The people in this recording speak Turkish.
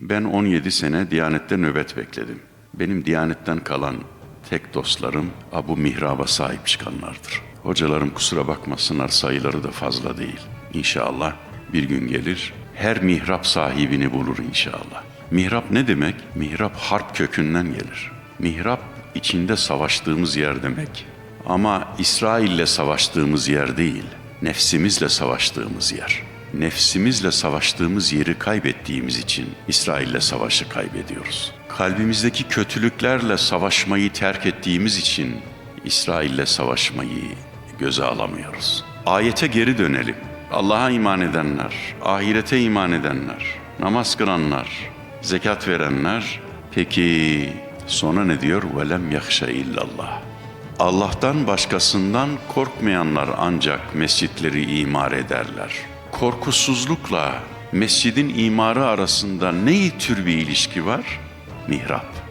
Ben 17 sene Diyanet'te nöbet bekledim. Benim Diyanet'ten kalan tek dostlarım Abu Mihrab'a sahip çıkanlardır. Hocalarım kusura bakmasınlar sayıları da fazla değil. İnşallah bir gün gelir her mihrap sahibini bulur inşallah. Mihrap ne demek? Mihrap harp kökünden gelir. Mihrap içinde savaştığımız yer demek. Ama İsrail'le savaştığımız yer değil, nefsimizle savaştığımız yer. Nefsimizle savaştığımız yeri kaybettiğimiz için İsrail'le savaşı kaybediyoruz. Kalbimizdeki kötülüklerle savaşmayı terk ettiğimiz için İsrail'le savaşmayı göze alamıyoruz. Ayete geri dönelim. Allah'a iman edenler, ahirete iman edenler, namaz kılanlar, zekat verenler peki sonra ne diyor? Velem yahşa illallah. Allah'tan başkasından korkmayanlar ancak mescitleri imar ederler. Korkusuzlukla mescidin imarı arasında ne tür bir ilişki var? Mihrap.